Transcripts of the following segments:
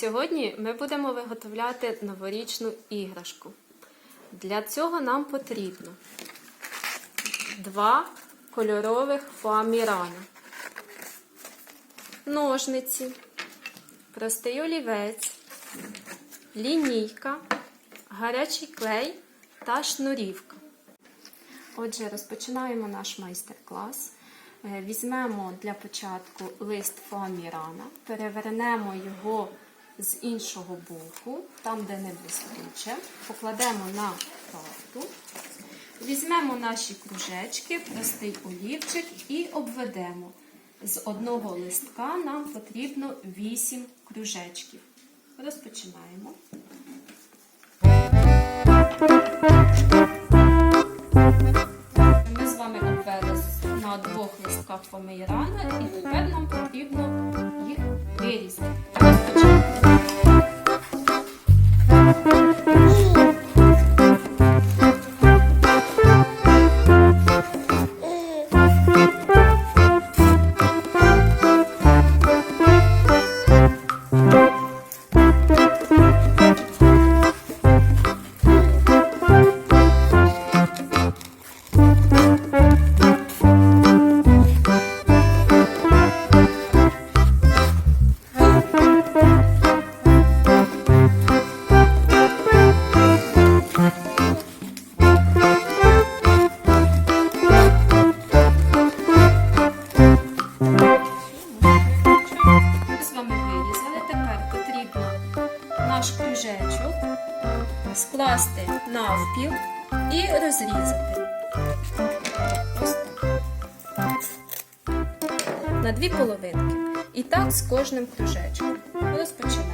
Сьогодні ми будемо виготовляти новорічну іграшку. Для цього нам потрібно два кольорових фоамірана, ножниці, простий олівець, лінійка, гарячий клей та шнурівка. Отже, розпочинаємо наш майстер-клас. Е, Візьмемо для початку лист фоамірана, перевернемо його з іншого боку, там, де не блискуче, покладемо на парту, візьмемо наші кружечки, простий олівчик і обведемо. З одного листка нам потрібно 8 кружечків. Розпочинаємо. На двох листках фомеїрана, і тепер нам потрібно їх вирізати. Скласти навпіл і розрізати. Ось так. На дві половинки. І так з кожним кружечком. Розпочинаємо.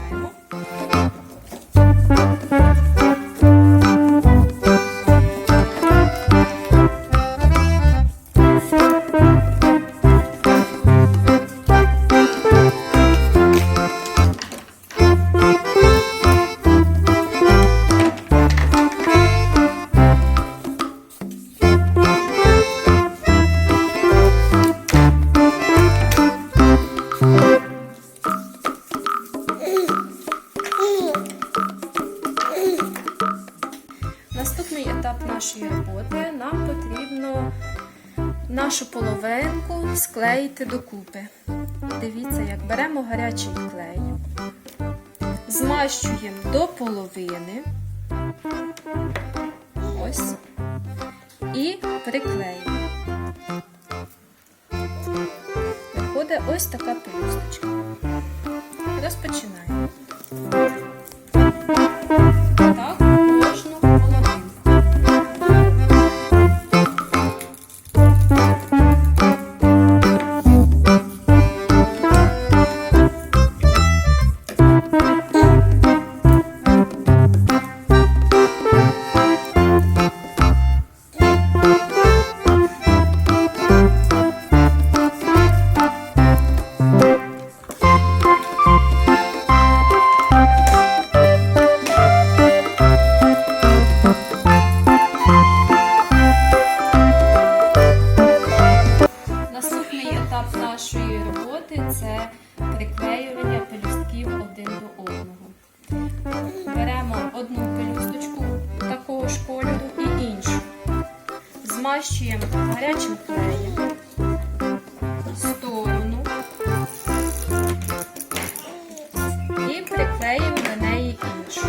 Склеїти докупи. Дивіться, як беремо гарячий клей, змащуємо до половини. Ось. І приклеїмо. Виходить ось така пелюсточка. Розпочинаємо. Це приклеювання пелюстків один до одного. Беремо одну пелюсточку такого ж кольору і іншу. Змащуємо гарячим клеєм сторону і приклеїмо до неї іншу.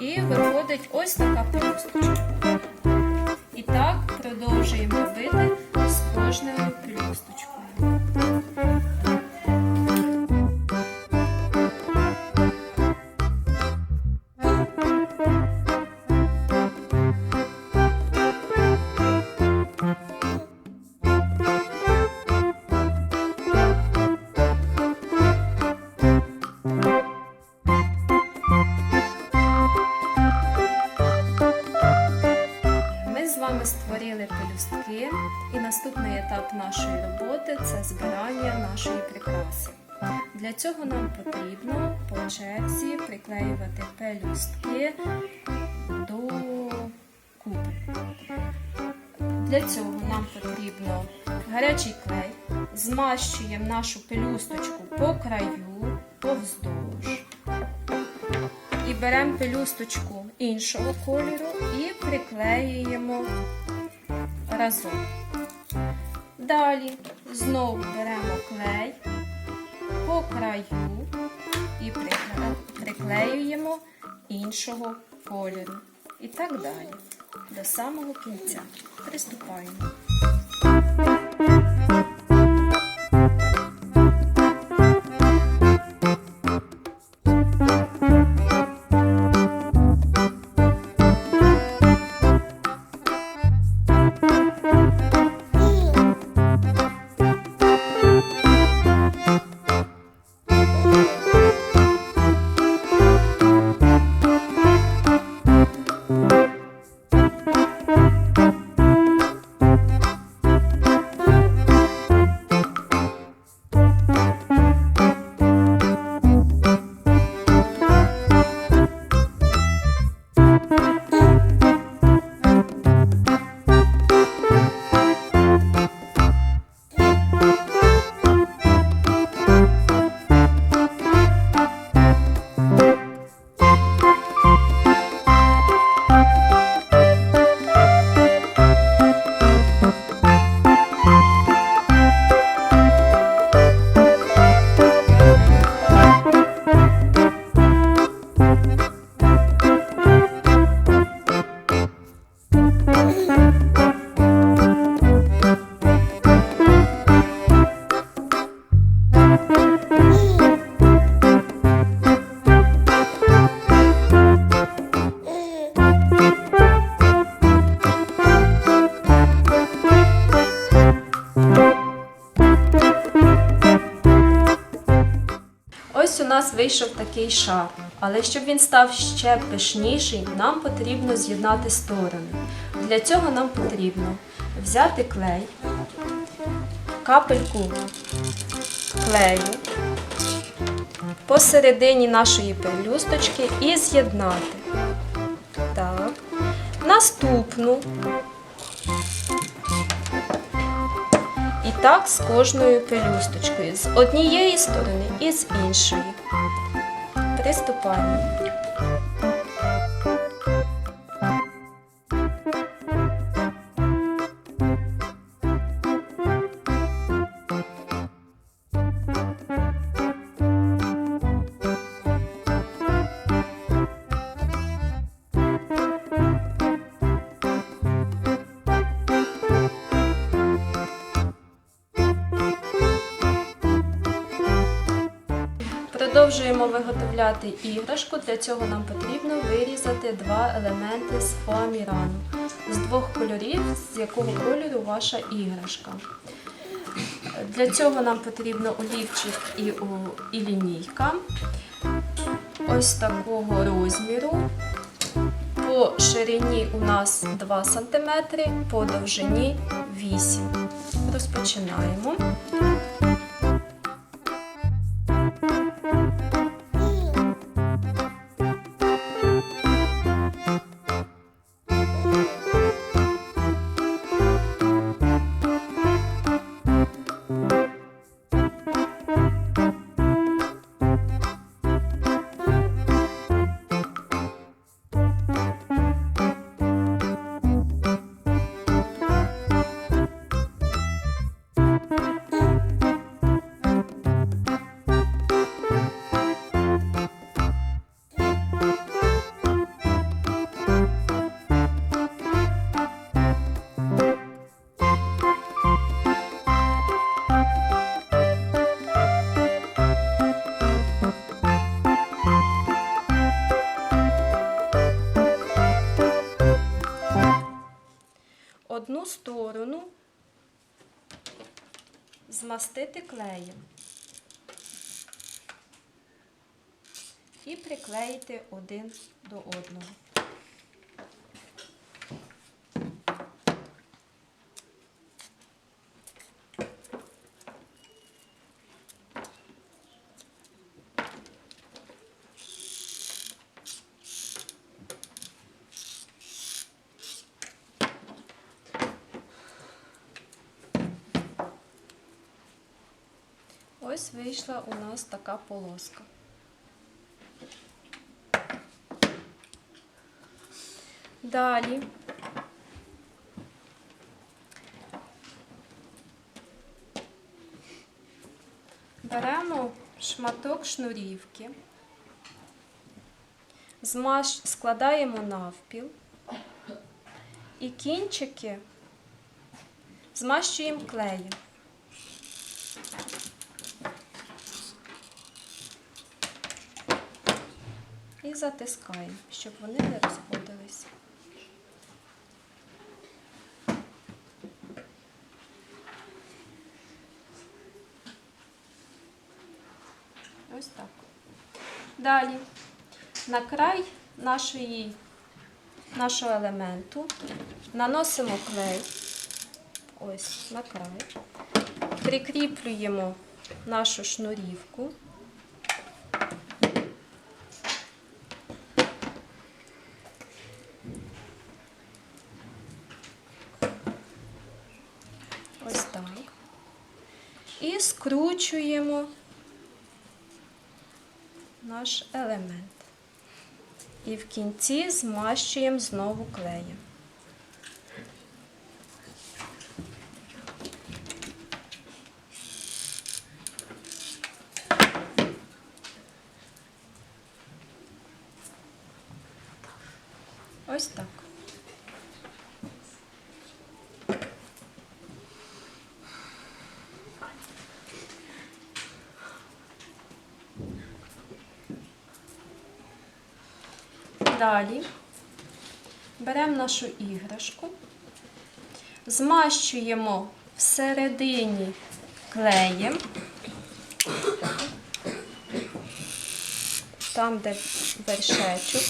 І виходить ось така пелюсточка. І так продовжуємо робити з кожною пелюсточкою. Етап нашої роботи це збирання нашої прикраси. Для цього нам потрібно по черзі приклеювати пелюстки до купи. Для цього нам потрібно гарячий клей, змащуємо нашу пелюсточку по краю, повздовж. І беремо пелюсточку іншого кольору і приклеюємо разом. Далі знову беремо клей по краю і приклеюємо іншого кольору. І так далі. До самого кінця. Приступаємо. Вийшов такий шар. Але щоб він став ще пишніший, нам потрібно з'єднати сторони. Для цього нам потрібно взяти клей, капельку клею посередині нашої пелюсточки і з'єднати. Так. Наступну. Так з кожною пелюсточкою. З однієї сторони і з іншої. Приступаємо. Продовжуємо виготовляти іграшку. Для цього нам потрібно вирізати два елементи з фоамірану. З двох кольорів, з якого кольору ваша іграшка. Для цього нам потрібно олівчик і, і лінійка. Ось такого розміру. По ширині у нас 2 см, по довжині 8 Розпочинаємо. Змастити клеєм і приклеїти один до одного. Вийшла у нас така полоска. Далі беремо шматок шнурівки, складаємо навпіл і кінчики змащуємо клеєм. І затискаємо, щоб вони не розходились. Ось так. Далі на край нашої, нашого елементу наносимо клей. Ось на край. Прикріплюємо нашу шнурівку. Ось так. І скручуємо наш елемент. І в кінці змащуємо знову клеєм. Ось так. Далі. Беремо нашу іграшку, змащуємо всередині клеєм, там, де вершечок.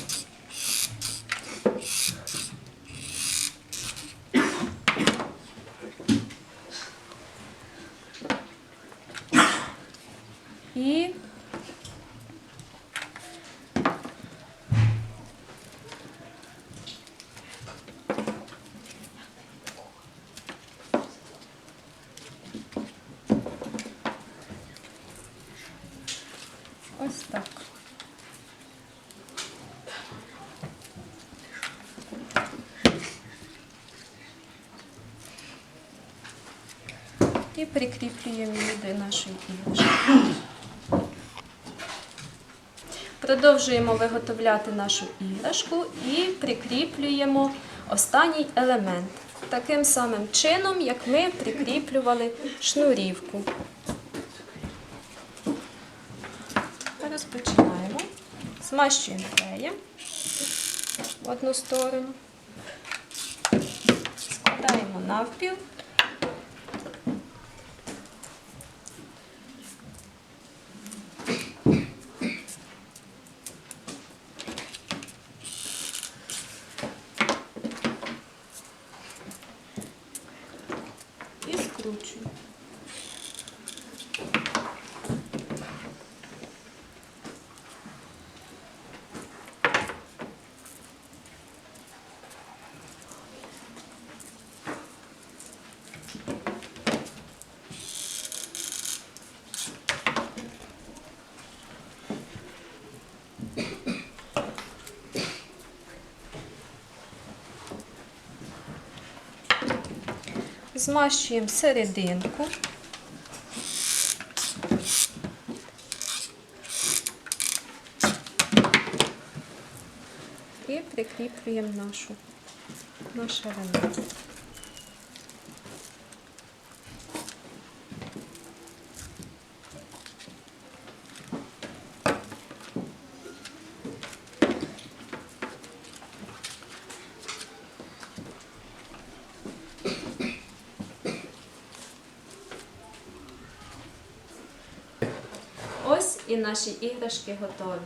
І ось так. І прикріплюємо її до нашої іграшки. Продовжуємо виготовляти нашу іграшку і прикріплюємо останній елемент. Таким самим чином, як ми прикріплювали шнурівку. Розпочинаємо. Змащуємо клеєм в одну сторону. Складаємо навпіл. І скручуємо. Змащуємо серединку. І прикріплюємо нашу, наше елемент. Ось і наші іграшки готові.